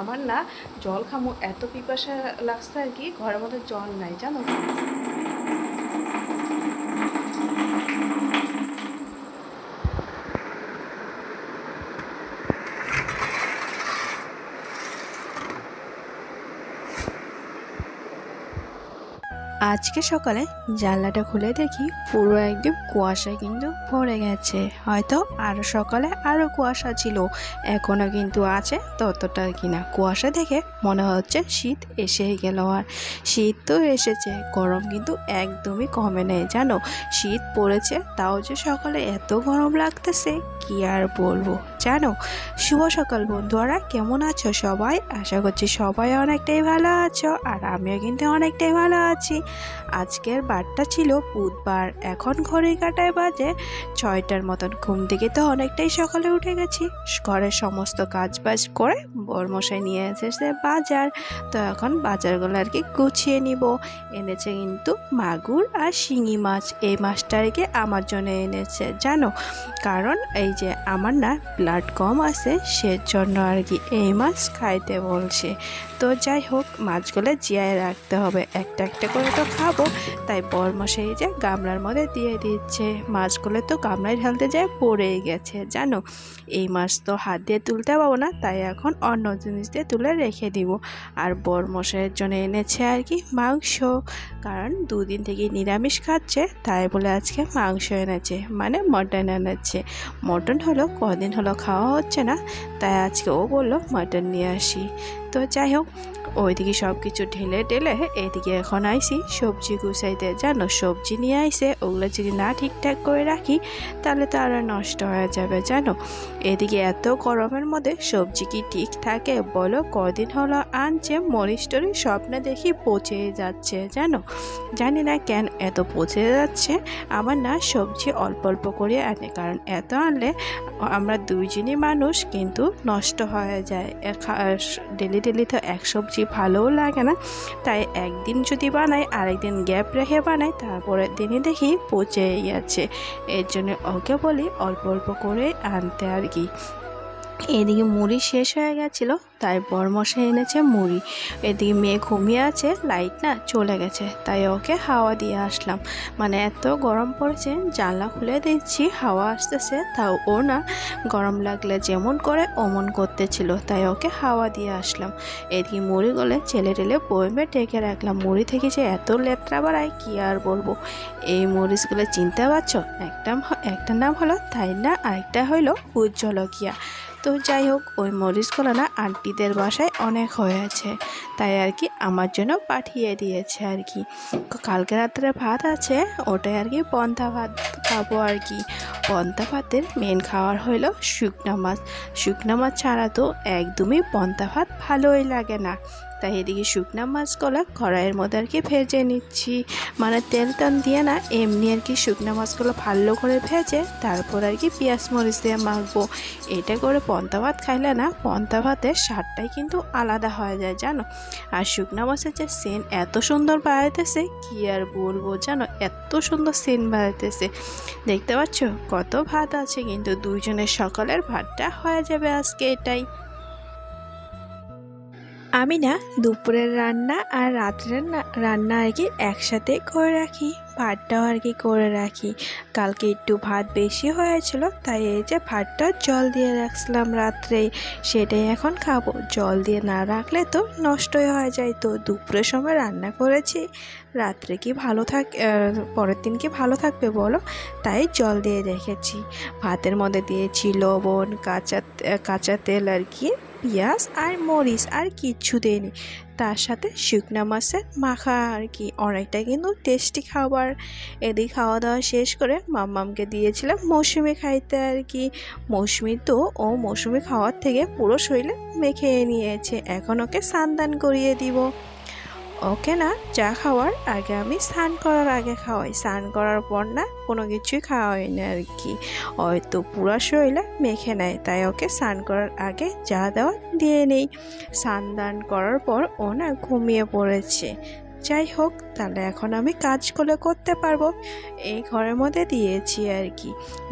আমার না জল খামো এত পিপাসা লাগছে আর কি ঘরের মধ্যে জল নাই জানো? আজকে সকালে জানলাটা খুলে দেখি পুরো একদম কুয়াশা কিন্তু ভরে গেছে। হয়তো আরও সকালে আরও কুয়াশা ছিল এখনও কিন্তু আছে ততটা কিনা। কুয়াশা দেখে মনে হচ্ছে শীত এসেই গেল আর। শীত তো এসেছে, গরম কিন্তু একদমই কমে নেই, জানো? শীত পড়েছে, তাও যে সকালে এত গরম লাগতেছে, কি আর বলব? জানো? শুভ সকাল বন্ধুরা কেমন আছো সবাই? আশা করছি সবাই অনেকটাই ভালো আছো, আর আমিও কিন্তু অনেকটাই ভালো আছি। আজকের বারটা ছিল বুধবার। এখন ঘড়ি কাটায় বাজে ছয়টার মতন। ঘুম থেকে তো অনেকটাই সকালে উঠে গেছি। ঘরের সমস্ত কাজ বাজ করে বরমশাই নিয়ে এসেছে বাজার। তো এখন বাজারগুলো আর কি গুছিয়ে নিব। এনেছে কিন্তু মাগুর আর শিঙি মাছ। এই মাছটা আর কি আমার জন্য এনেছে, জানো? কারণ এই যে আমার না ব্লাড কম আছে, সেজন্য আর কি এই মাছ খাইতে বলছে। তো যাই হোক, মাছগুলো জিয়ায় রাখতে হবে। একটা একটা করে তো খাব। তাই বরমশাই যে গামলার মধ্যে দিয়ে দিচ্ছে। মাছগুলো তো গামলায় ঢালতে যায়, পড়েই গেছে, জানো? এই মাছ তো হাত দিয়ে তুলতে পাবো না, তাই এখন অন্য জিনিস দিয়ে তুলে রেখে দিব। আর বরমশাইয়ের জন্য এনেছে আর কি মাংস। কারণ দুদিন থেকে নিরামিষ খাচ্ছে, তাই বলে আজকে মাংস এনেছে মানে মটন এনেছে। মটন হলো, কদিন হলো খাওয়া হচ্ছে না, তাই আজকে ও বলল, মটন নিয়ে আসি। তো যাই হোক ওইদিকে সব কিছু ঢেলে ঢেলে এদিকে এখন আইসি, সবজি গুছাইতে। জানো, সবজি নিয়ে আইসে, ওগুলো যদি না ঠিকঠাক করে রাখি, তাহলে তো আরও নষ্ট হয়ে যাবে, জানো? এদিকে এত গরমের মধ্যে সবজি কি ঠিক থাকে বলো? কদিন হলো আনছে, মরিচ টরিচ স্বপ্নে দেখি পচে যাচ্ছে, জানো? জানি না কেন এত পচে যাচ্ছে, আমার না সবজি অল্প অল্প করে আনে, কারণ এত আনলে আমরা দুইজনই মানুষ কিন্তু নষ্ট হয়ে যায়। ডেলি ডেলি তো এক সবজি ভালোও লাগে না। তাই একদিন যদি বানাই, আরেকদিন গ্যাপ রেখে বানাই, তারপরের দিনই দেখি পচে গেছে এর জন্য ওকে বলি অল্প অল্প করে আনতে আর কি। এদিকে মুড়ি শেষ হয়ে গেছিল, তাই বরমশাই এনেছে মুড়ি। এদিকে মেয়ে ঘুমিয়ে আছে, লাইট না চলে গেছে, তাই ওকে হাওয়া দিয়ে আসলাম। মানে এত গরম পড়েছে, জানলা খুলে দিচ্ছি হাওয়া আসতেছে, তাও ও না গরম লাগলে যেমন করে অমন করতেছিল, তাই ওকে হাওয়া দিয়ে আসলাম। এদিকে মুড়ি গলে ছেলে টেলে বইমে টেকে রাখলাম। মুড়ি থেকে যে এত লেত্রা বাড়ায়, কি আর বলব? এই মরিচগুলো চিনতে পারছ? একটা একটা নাম হলো তাই না আরেকটা হলো উজ্জ্বলকিয়া। তো যাই হোক, ওই মরিচগুলো না আন্টিদের বাসায় অনেক হয়েছে তাই আর কি আমার জন্য পাঠিয়ে দিয়েছে আর কি। কালকে রাত্রে ভাত আছে, ওটাই আর কি পন্থা ভাত খাব আর কি। পন্থা ভাতের মেন খাওয়ার হলো শুকনা মাছ। শুকনা মাছ ছাড়া তো একদমই পন্থা ভাত ভালোই লাগে না। তাই এদিকে শুকনা মাছগুলা কড়াইয়ের মধ্যে আর কি ভেজে নিচ্ছি। মানে তেল টান দিয়ে না, এমনি আর কি শুকনা মাছগুলো ভালো করে ভেজে তারপর আর কি পেঁয়াজ মরিচ দিয়ে মাখবো। এটা করে পন্তা ভাত খাইলে না, পন্তা ভাতের স্বাদটাই কিন্তু আলাদা হয়ে যায়, জানো? আর শুকনা মাছের যে সেন এত সুন্দর বাড়াইতেছে কি আর বলব, জানো? এত সুন্দর সেন বাড়াইতেছে দেখতে পাচ্ছ? কত ভাত আছে, কিন্তু দুইজনের সকালের ভাতটা হয়ে যাবে আজকে এটাই। আমি না দুপুরের রান্না আর রাত্রের রান্না আর কি একসাথে করে রাখি, ভাতটাও আর কি করে রাখি। কালকে একটু ভাত বেশি হয়েছিল, তাই এই যে ভাতটা জল দিয়ে রাখছিলাম রাত্রে, সেটাই এখন খাব। জল দিয়ে না রাখলে তো নষ্টই হয়ে যায়। তো দুপুরের সময় রান্না করেছি, রাত্রে কি ভালো থাক পরের দিন কি ভালো থাকবে বলো? তাই জল দিয়ে রেখেছি। ভাতের মধ্যে দিয়েছি লবণ, কাঁচা কাঁচা তেল আর কি। পেঁয়াজ আর মরিচ আর কিচ্ছু দেয়নি। তার সাথে শুকনা মাছের মাখা আর কি। অনেকটা কিন্তু টেস্টি খাবার। এদিক খাওয়া দাওয়া শেষ করে মাম্মামকে দিয়েছিলাম মৌসুমি খাইতে আর কি। মৌসুমি তো, ও মৌসুমি খাওয়ার থেকে পুরো শরীরে মেখে নিয়েছে। এখন ওকে স্নান করিয়ে দিব। ওকে না চা খাওয়ার আগে আমি স্নান করার আগে খাওয়াই। স্নান করার পর না, কোনো কিছুই খাওয়াই না আর কি। হয়তো পুরা শরীরে মেখে নেয়, তাই ওকে স্নান করার আগে চা দেওয়া দিয়ে নেই। স্নান দান করার পর ও না ঘুমিয়ে পড়েছে। যাই হোক, তাহলে এখন আমি কাজগুলো করতে পারব। এই ঘরের মধ্যে দিয়েছি আর কি।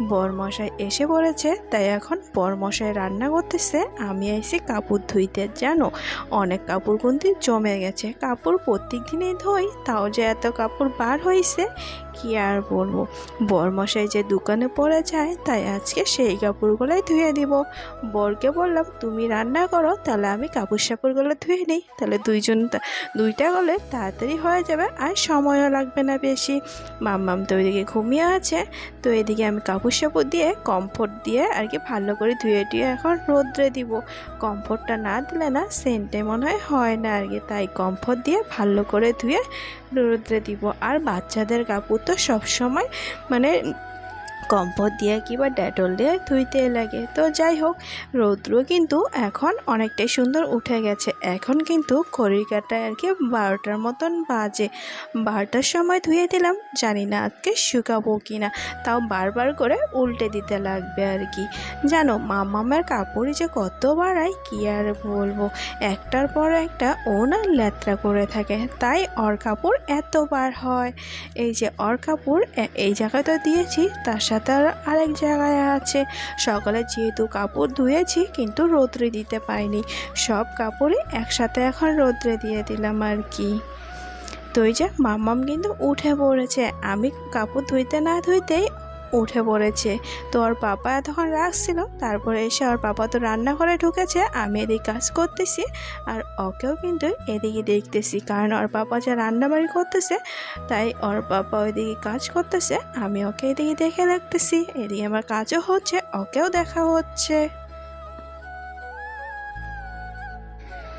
বরমশাই এসে পড়েছে তাই এখন বরমশাই রান্না করতেছে। আমি এসে কাপড় ধুইতে। জানো, অনেক কাপড় কিন্তু জমে গেছে। কাপড় প্রত্যেক দিনই ধুই, তাও যে এত কাপড় বার হয়েছে কি আর বলব? বরমশাই যে দোকানে পড়ে যায়, তাই আজকে সেই কাপড়গুলোই ধুয়ে দিব। বরকে বললাম, তুমি রান্না করো, তাহলে আমি কাপড় সাপড়গুলো ধুয়ে নিই। তাহলে দুইজন দুইটা গলে তাড়াতাড়ি হয়ে যাবে, আর সময়ও লাগবে না বেশি। মাম্মাম তো ওইদিকে ঘুমিয়ে আছে, তো এদিকে আমি কাপড় সাপড় দিয়ে কমফোর্ট দিয়ে আর কি ভালো করে ধুয়ে টুয়ে এখন রোদ্রে দিব। কমফোর্টটা না দিলে না সেন্টে মনে হয় হয় না আর কি। তাই কমফোর্ট দিয়ে ভালো করে ধুয়ে রোদ্রে দিব। আর বাচ্চাদের কাপড় তো সবসময় মানে কম্পোট দিয়ে কিংবা ডেটল দিয়ে ধুইতে লাগে। তো যাই হোক, রৌদ্র কিন্তু এখন অনেকটাই সুন্দর উঠে গেছে। এখন কিন্তু ঘড়ির কাটায় আর কি বারোটার মতন বাজে। বারোটার সময় ধুয়ে দিলাম, জানি না আজকে শুকাবো কি না তাও বারবার করে উল্টে দিতে লাগবে আর কি জানো, মামামের কাপড়ই যে কত বাড়ায়, কি আর বলব? একটার পর একটা ও না ল্যাত্রা করে থাকে। তাই ওর কাপড় এত বার হয়। এই যে ওর কাপড় এই জায়গায় তো দিয়েছি, তার সাথে আর আরেক জায়গায় আছে। সকালে যেহেতু কাপড় ধুয়েছি, কিন্তু রোদ্রে দিতে পারিনি। সব কাপড়ে একসাথে এখন রোদ্রে দিয়ে দিলাম আর কি। তো এই যে মাম্মাম কিন্তু উঠে পড়েছে। আমি কাপড় ধুইতে না ধুইতেই উঠে পড়েছে। তো ওর পাপা এতক্ষণ রাখছিল তারপরে এসে ওর পাপা তো রান্নাঘরে ঢুকেছে, আমি এদিক কাজ করতেছি আর ওকেও কিন্তু এদিকে দেখতেছি। কারণ ওর পাপা যে রান্নাবাড়ি করতেছে, তাই ওর পাপা ওইদিকে কাজ করতেছে, আমি ওকে এদিকে দেখে রাখতেছি এদিকে আমার কাজও হচ্ছে, ওকেও দেখা হচ্ছে।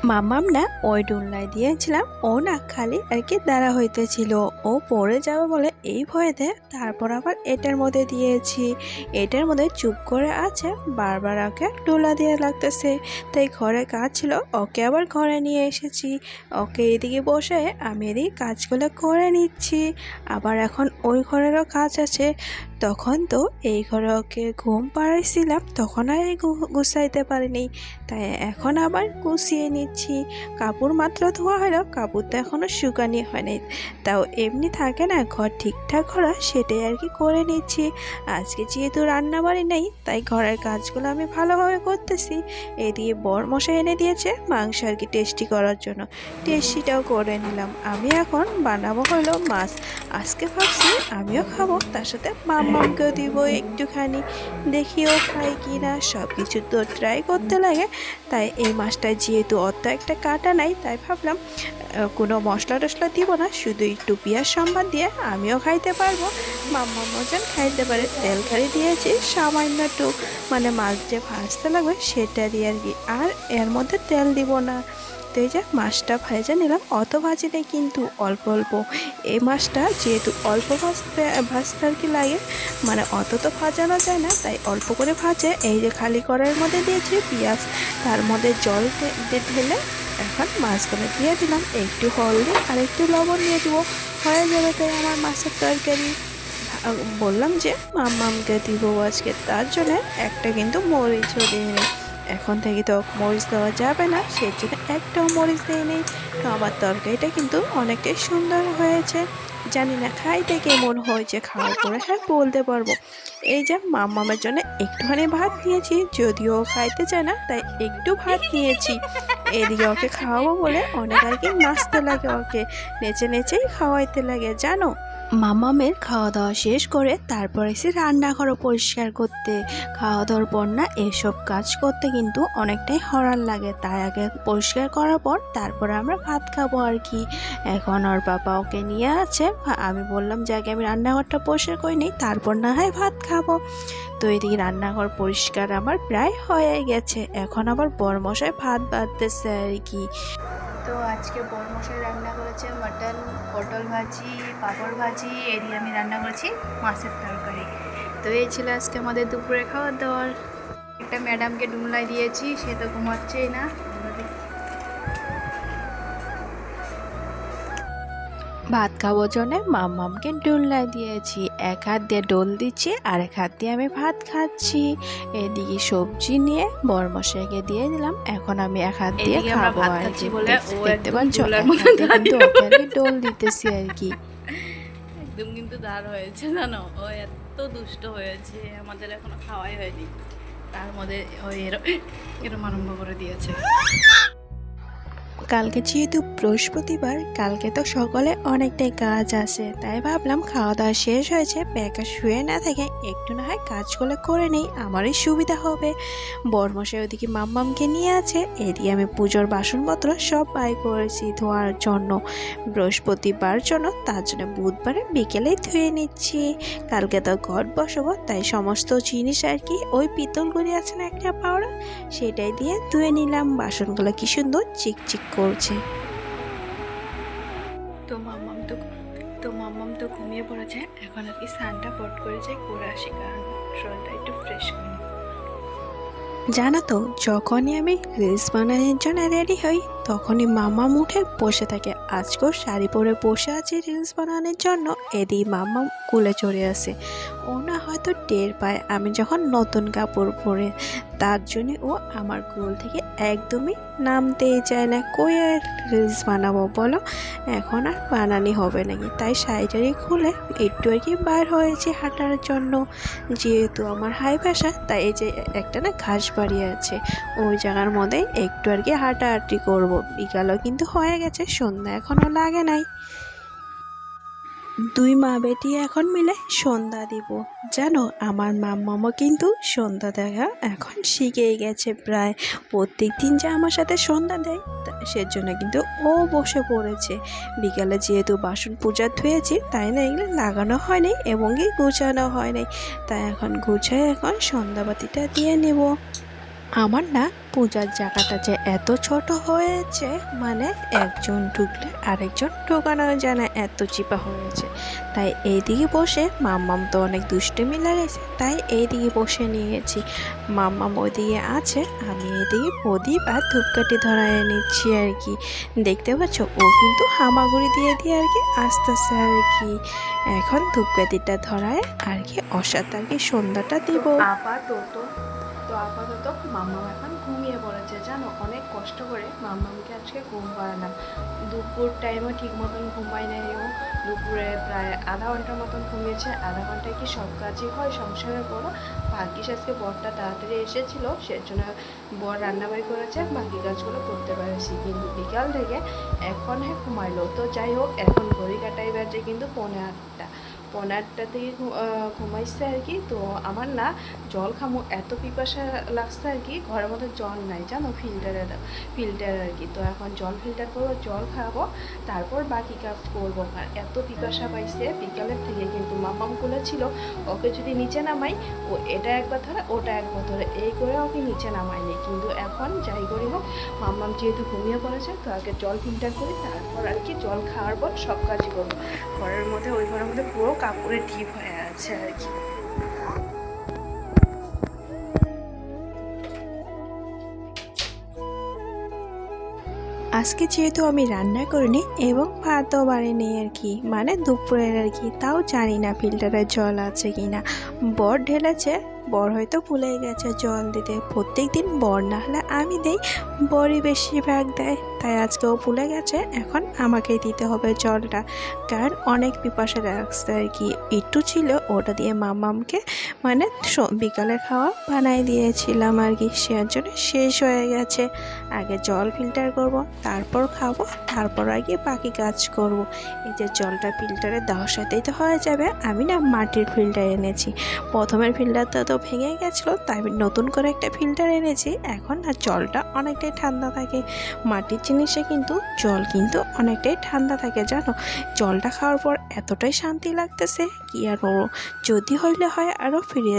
মামাম না ওই ডুলনায় দিয়েছিলাম, ও না খালি আর কি দাঁড়া হইতেছিল। ও পড়ে যাবে বলে এই ভয়েতে তারপর আবার এটার মধ্যে দিয়েছি। এটার মধ্যে চুপ করে আছে, বারবার ওকে ডোলা দিয়ে লাগতেছে। তাই ঘরে কাজ ছিল, ওকে আবার ঘরে নিয়ে এসেছি। ওকে এদিকে বসে আমি এদিকে কাজগুলো করে নিচ্ছি। আবার এখন ওই ঘরেরও কাজ আছে। তখন তো এই ঘরে ওকে ঘুম পাড়াইছিলাম, তখন আর গুছাইতে পারিনি। তাই এখন আবার গুছিয়ে নিচ্ছি। কাপড় মাত্র ধোয়া হলো, কাপড় তো এখনও শুকানি হয়নি। তাও এমনি থাকে না, ঘর ঠিকঠাক করা সেটাই আর কি করে নিচ্ছি। আজকে যেহেতু রান্না বাড়ি নেই, তাই ঘরের কাজগুলো আমি ভালোভাবে করতেছি। এদিকে বর মশাই এনে দিয়েছে মাংস আর কি টেস্টি করার জন্য। টেস্টিটাও করে নিলাম। আমি এখন বানাবো হলো মাছ। আজকে ভাবছি আমিও খাব, তার সাথে মাম্মামকেও দিব একটুখানি। দেখিও খাই কি না সব কিছু তো ট্রাই করতে লাগে। তাই এই মাছটা যেহেতু অত একটা কাটা নাই, তাই ভাবলাম কোনো মশলা টশলা দিব না, শুধু একটু পেঁয়াজ সম্বাদ দিয়ে আমিও খাইতে পারব। মাম্মা মজান খাইতে পারে, তেল খালি দিয়েছি সামান্য একটু মানে মাছ যে ভাজতে লাগবে সেটা দিয়ে আর কি। আর এর মধ্যে তেল দিব না। তো এই যে মাছটা ভেজে নিলাম। অত ভাজি নেই কিন্তু অল্প অল্প। এই মাছটা যেহেতু অল্প ভাজতে ভাজতে আর কি লাগে মানে অত তো ভাজানো যায় না, তাই অল্প করে ভাজে। এই যে খালি কড়াইয়ের মধ্যে দিয়েছি পেঁয়াজ, তার মধ্যে জল ঢেলে এখন মাছগুলো দিয়ে দিলাম। একটু হলদি আর একটু লবণ দিয়ে দিব। হয়ে যাবে তাই আমার মাছের তরকারি। বললাম যে মাম্মামকে দিব আজকে, তার জন্য একটা কিন্তু মরিচও দিয়ে এখন থেকে তো মরিচ দেওয়া যাবে না সেই জন্য একটাও মরিচ দিয়ে নেই তো আমার তরকারিটা কিন্তু অনেকটাই সুন্দর হয়েছে। জানি না খাইতে কেমন হয়েছে, খাওয়ার পরে হ্যাঁ বলতে পারব। এই যে মাম্মামের জন্য একটুখানি ভাত নিয়েছি যদিও খাইতে চায় না, তাই একটু ভাত নিয়েছি এদিকে ওকে খাওয়াবো বলে অনেক আর কি নাচতে লাগে ওকে, নেচে নেচেই খাওয়াইতে লাগে, জানো? মামামের খাওয়া দাওয়া শেষ করে তারপর এসে রান্নাঘরও পরিষ্কার করতে খাওয়া দাওয়ার পর না এসব কাজ করতে কিন্তু অনেকটাই হরান লাগে। তাই আগে পরিষ্কার করার পর তারপরে আমরা ভাত খাব আর কি। এখন ওর বাবা ওকে নিয়ে আছে। আমি বললাম যে আগে আমি রান্নাঘরটা পরিষ্কার করে নিই, তারপর না হয় ভাত খাব। তো এদিকে রান্নাঘর পরিষ্কার আমার প্রায় হয়ে গেছে। এখন আবার বরমশাই ভাত বাঁধতেছে আর কি। তো আজকে বড় মশাই রান্না করেছে মাটন, পটল ভাজি, পাঁপড় ভাজি এদিকে আমি রান্না করেছি মাছের তরকারি। তো এই ছিল আজকে আমাদের দুপুরে খাওয়ার দাওয়ার। একটা ম্যাডামকে ডুমলাই দিয়েছি, সে তো ঘুমাচ্ছেই না। ভাত খাওয়ার জন্য মাম্মামকে ডোলনায় দিয়েছি। এক হাত দিয়ে ডোল দিচ্ছি আর এক হাত দিয়ে আমি ভাত খাচ্ছি। এদিকে সবজি নিয়ে বরমশাইকে দিয়ে দিলাম। এখন আমি এক হাত দিয়ে খাব আর কি। দেখতে একদম পাচ্ছ ডোল দিতেছি আর কি। একদম কিন্তু দাঁড় হয়েছে জানো? ও এত দুষ্ট হয়েছে আমাদের এখনও খাওয়াই হয়নি। তার মধ্যে ওই এরম আরম্ভ করে দিয়েছে। কালকে যেহেতু বৃহস্পতিবার, কালকে তো সকালে অনেকটাই কাজ আছে। তাই ভাবলাম খাওয়া দাওয়া শেষ হয়েছে বেকার শুয়ে না থেকে একটু না হয় কাজগুলো করে নেই, আমারই সুবিধা হবে। বরমশাই ওদিকে মাম্মামকে নিয়ে আছে, এদিকে আমি পুজোর বাসনপত্র সব বাই করেছি ধোয়ার জন্য। বৃহস্পতিবার জন্য তার জন্য বুধবারে বিকেলেই ধুয়ে নিচ্ছি। কালকে তো ঘট বসাবো, তাই সমস্ত জিনিস আর কি ওই পিতলগুলি আছে না একটা পাওড়া, সেটাই দিয়ে ধুয়ে নিলাম। বাসনগুলো কি সুন্দর চিকচিক করছে। তো মাম্মাম তো তো মাম্মাম তো ঘুমিয়ে পড়েছে। এখন আর কি স্নানটা পট করেছে করে আসি কারণ শরীরটা একটু ফ্রেশ করে জানো তো যখনই আমি রিলস বানানোর জন্য রেডি হই তখনই মামা উঠে বসে থাকে। আজকেও শাড়ি পরে বসে আছি রিলস বানানোর জন্য। এদিকে মামা কুলে চড়ে আসে। ও না হয়তো টের পায় আমি যখন নতুন কাপড় পরে, তার জন্য ও আমার গোল থেকে একদমই নামতেই চায় না। কই আর রিলস বানাবো বলো? এখন আর বানানি হবে নাকি? তাই শাড়িটারি খুলে একটু আর কি বার হয়েছে হাঁটার জন্য। যেহেতু আমার হাই ভাষা তাই এই যে একটা না ঘাস বাড়ি আছে, ওই জায়গার মধ্যে একটু আর কি হাঁটাহাঁটি করব। বিকালও কিন্তু হয়ে গেছে, সন্ধ্যা এখনও লাগে নাই। দুই মা বেটি এখন মিলে সন্ধ্যা দিব। জানো, আমার মাম্মামও কিন্তু সন্ধ্যা দেখা এখন শিখেই গেছে প্রায়। প্রত্যেক দিন যে আমার সাথে সন্ধ্যা দেয় সেজন্য কিন্তু ও বসে পড়েছে। বিকালে যেহেতু বাসন পূজা ধুয়েছি, তাই না এগুলো লাগানো হয়নি এবং গুছানো হয়নি তাই এখন গুছায় এখন সন্ধ্যাবাতিটা দিয়ে নেব। আমার না পূজার জায়গাটা যে এত ছোট হয়েছে মানে একজন ঢুকলে আরেকজন ঢোকানো যায় না, এত চিপা হয়েছে। তাই এইদিকে বসে মাম্মাম তো অনেক দুষ্টুমি লাগেছে তাই এইদিকে বসে নিয়েছি। মাম্মাম ওইদিকে আছে, আমি এদিকে প্রদীপ আর ধূপকাঠি ধরায় নিচ্ছি আর কি। দেখতে পাচ্ছ, ও কিন্তু হামাগুড়ি দিয়ে দিয়ে আর কি আস্তে আস্তে আর কি। এখন ধূপকাঠিটা ধরায় আর কি অসাত আর কি সন্ধ্যাটা দিব। আপাতত তো আপাতত মাম্মাম এখন ঘুমিয়ে পড়েছে, জানো? অনেক কষ্ট করে মাম্মামকে আজকে ঘুম পাড়ালাম। দুপুর টাইমও ঠিক মতন ঘুমাই নাই ও। দুপুরে প্রায় আধা ঘণ্টার মতন ঘুমিয়েছে। আধা ঘন্টায় কি সব কাজই হয়? সংসারের বড় ভাগ্যিস আজকে বরটা তাড়াতাড়ি এসেছিল, সেজন্য বর রান্নাবাড়ি করেছে, বাকি কাজগুলো করতে পেরেছি। কিন্তু বিকাল থেকে এখন হ্যাঁ ঘুমাইলো। তো যাই হোক, এখন ঘড়ি কাটাই বাজে কিন্তু পৌনে আটটা। পৌনে আটটা থেকে ঘুমাইছে আর কি। তো আমার না জল খামো এত পিপাসা লাগছে আর কি, ঘরের মধ্যে জল নাই, জানো? ফিল্টারের ফিল্টার আর কি। তো এখন জল ফিল্টার করব, জল খাব, তারপর বাকি কাজ করব। আর এত পিপাসা পাইছে, বিকালের থেকে কিন্তু মামাম ছিল, ওকে যদি নিচে নামাই, ও এটা একবার ধরে ওটা একবার ধরে এই করে ওকে নিচে নামাইনি কিন্তু এখন যাই করি হোক, মাম্মাম যেহেতু ঘুমিয়ে পড়েছে, তো আগে জল ফিল্টার করি, তারপর আর কি জল খাওয়ার পর সব কাজ করব। ঘরের মধ্যে, ওই ঘরের মধ্যে পুরো কাপড়ে ঢিপ হয়ে আছে আর কি। আজকে যেহেতু আমি রান্না করিনি এবং ভাতও বাড়িনি আর কি মানে দুপুরের আর কি, তাও জানি না ফিল্টারের জল আছে কি না বর ঢেলেছে বর হয়তো ভুলে গেছে জল দিতে। প্রত্যেক দিন বর না হলে আমি দেই, বরই বেশিরভাগ দেয়। তাই আজকেও ভুলে গেছে, এখন আমাকেই দিতে হবে জলটা। কারণ অনেক পিপাসা লাগছে আর কি। একটু ছিল, ওটা দিয়ে মামামকে মানে বিকালে খাওয়া বানাই দিয়েছিলাম আর কি। সে জন্য শেষ হয়ে গেছে। আগে জল ফিল্টার করব, তারপর খাব, তারপর আগে বাকি কাজ করব। এই যে জলটা ফিল্টারে দেওয়ার সাথেই তো হয়ে যাবে। আমি না মাটির ফিল্টার এনেছি। প্রথমের ফিল্টারটা তো ভেঙে গেছিল, তাই নতুন করে একটা ফিল্টার এনেছি। এখন আর জলটা অনেকটাই ঠান্ডা থাকে। মাটির জিনিসে কিন্তু জল কিন্তু অনেকটাই ঠান্ডা থাকে, জানো? জলটা খাওয়ার পর এতটাই শান্তি লাগতেছে কি আর যদি হইলে হয় আরও ফিরে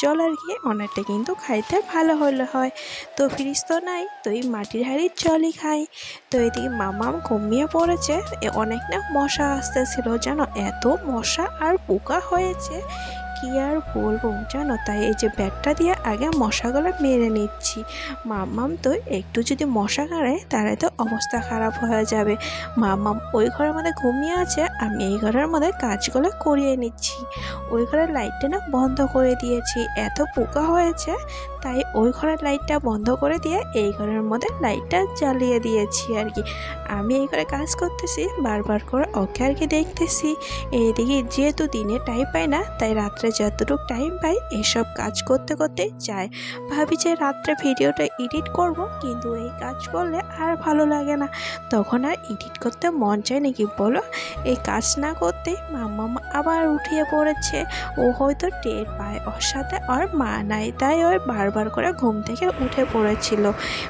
জল আর কি অনেকটা কিন্তু খাইতে ভালো হইলে হয়। তো ফ্রিজ তো নাই, তো এই মাটির হাঁড়ির জলই খাই। তো এদিকে মামাম ঘুমিয়ে পড়েছে অনেক না মশা আসতেছিল, জানো? এত মশা আর পোকা হয়েছে। কি আর বলব জানো? তাই এই যে ব্যাটটা দিয়ে আগে মশাগুলো মেরে নিচ্ছি। মাম্মাম তো একটু যদি মশা কাড়ে তাহলে তো অবস্থা খারাপ হয়ে যাবে। মাম্মাম ওই ঘরের মধ্যে ঘুমিয়ে আছে, আমি এই ঘরের মধ্যে কাজগুলো করিয়ে নিচ্ছি। ওই ঘরের লাইটটা না বন্ধ করে দিয়েছি। এত পোকা হয়েছে তাই ওই ঘরের লাইটটা বন্ধ করে দিয়ে এই ঘরের মধ্যে লাইটটা জ্বালিয়ে দিয়েছি আর কি। আমি এই ঘরে কাজ করতেছি, বারবার করে ওকে আর কি দেখতেছি। এইদিকে যেহেতু দিনে টাইম পাই না, তাই রাত্রে যতটুকু টাইম পাই এসব কাজ করতে করতে যায়। ভাবি যে রাত্রে ভিডিওটা এডিট করব, কিন্তু এই কাজ করলে আর ভালো লাগে না। তখন আর এডিট করতে মন চায় নাকি বলো? এই কাজ না করতেই মাম্মা আবার উঠিয়ে পড়েছে। ও হয়তো টের পায়, ওর সাথে আর মা নাই, তাই ওই বারবার করে ঘুম থেকে উঠে পড়েছিল।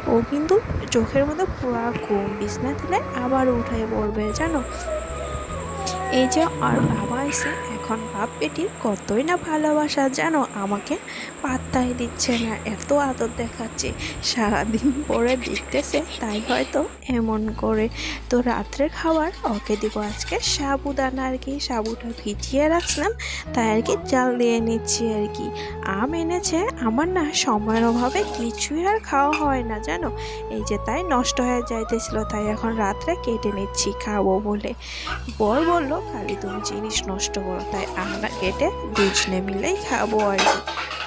ও কিন্তু চোখের মধ্যে পুরো ঘুম, বিছনা দিলে আবার উঠে পড়বে, জানো? এই যে আর বাবা এসে এখন বাপ বেটির কতই না ভালোবাসা যেন আমাকে পাত্তাই দিচ্ছে না। এত আদর দেখাচ্ছে, সারাদিন পরে দেখতেছে, তাই হয়তো এমন করে। তো রাত্রে খাবার, ওকে দিব আজকে সাবুদানা আর কি সাবুটা ভিজিয়ে রাখলাম তাই আর কি জাল দিয়ে নিচ্ছি আর কি। আম এনেছে, আমার না সময়ের অভাবে কিছুই আর খাওয়া হয় না, জানো? এই যে তাই নষ্ট হয়ে যাইতেছিল, তাই এখন রাত্রে কেটে নিচ্ছি, খাব বলে। বর বলল, খালি তুমি জিনিস নষ্ট করো তাই আমরা কেটে দুজনে মিলেই খাব আর কি।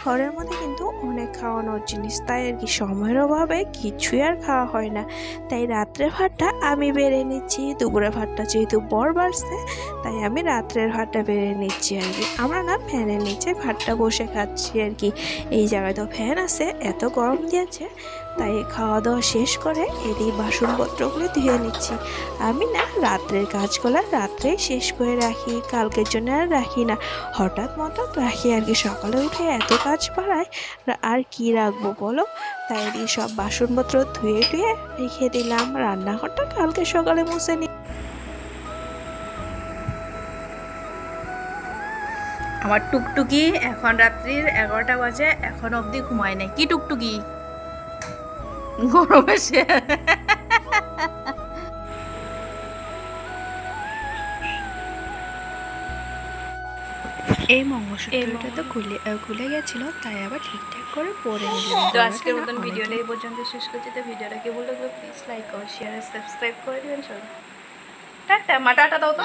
ঘরের মধ্যে কিন্তু অনেক খাওয়ানোর জিনিস, তাই আর কি সময়ের অভাবে কিছুই আর খাওয়া হয় না। তাই রাত্রে ভাতটা আমি বেড়ে নিচ্ছি দুপুরে ভাতটা যেহেতু বর বাড়ছে, তাই আমি রাত্রের ভাতটা বেড়ে নিচ্ছি আর কি। আমরা না ফ্যানের নিচে ভাতটা বসে খাচ্ছি আর কি। এই জায়গায় তো ফ্যান আছে, এত গরম দিয়েছে তাই খাওয়া দাওয়া শেষ করে এদিকে বাসনপত্রগুলো ধুয়ে নিচ্ছি। আমি না রাত্রের কাজগুলো রাত্রেই শেষ করে রাখি, কালকের জন্য আর রাখি না। হঠাৎ মতো রাখি আর কি, সকালে উঠে এত কাজ বাড়ায় আর কি রাখব বলো? তাই এই সব বাসনপত্র ধুয়ে টুয়ে রেখে দিলাম। রান্নাঘরটা কালকে সকালে মুছে নি আমার টুকটুকি এখন রাত্রির এগারোটা বাজে, এখন অবধি ঘুমায় নাই। কি টুকটুকি? গরমে সে এই মঙ্গলসূত্রটা তো খুলে খুলে গেছিল তাই আবার ঠিকঠাক করে পরে নিলাম। তো আজকের মতন ভিডিওটা এই পর্যন্ত শেষ করছি। তো ভিডিওটা কেমন লাগল প্লিজ লাইক আর শেয়ার আর সাবস্ক্রাইব করে দেবেন সবাই। টাটা মা টাটা দাও তো.